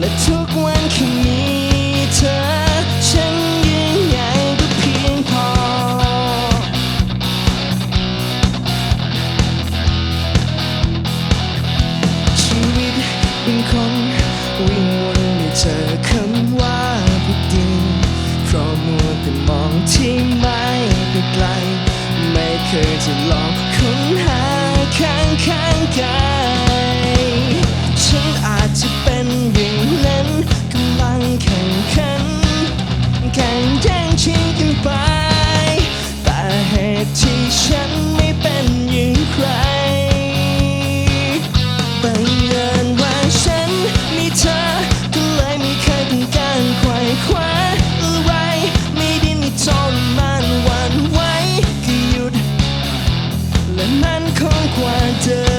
และทุกวันคืนนี้เธอ ฉันยิ่งใหญ่ก็เพียงพอ ชีวิตเป็นคนวิ่งวนไม่เจอคำว่าพอดีเพราะมัวแต่มองที่ไม่ไกล ไม่เคยจะลองค้นหาข้างๆกัน conquered.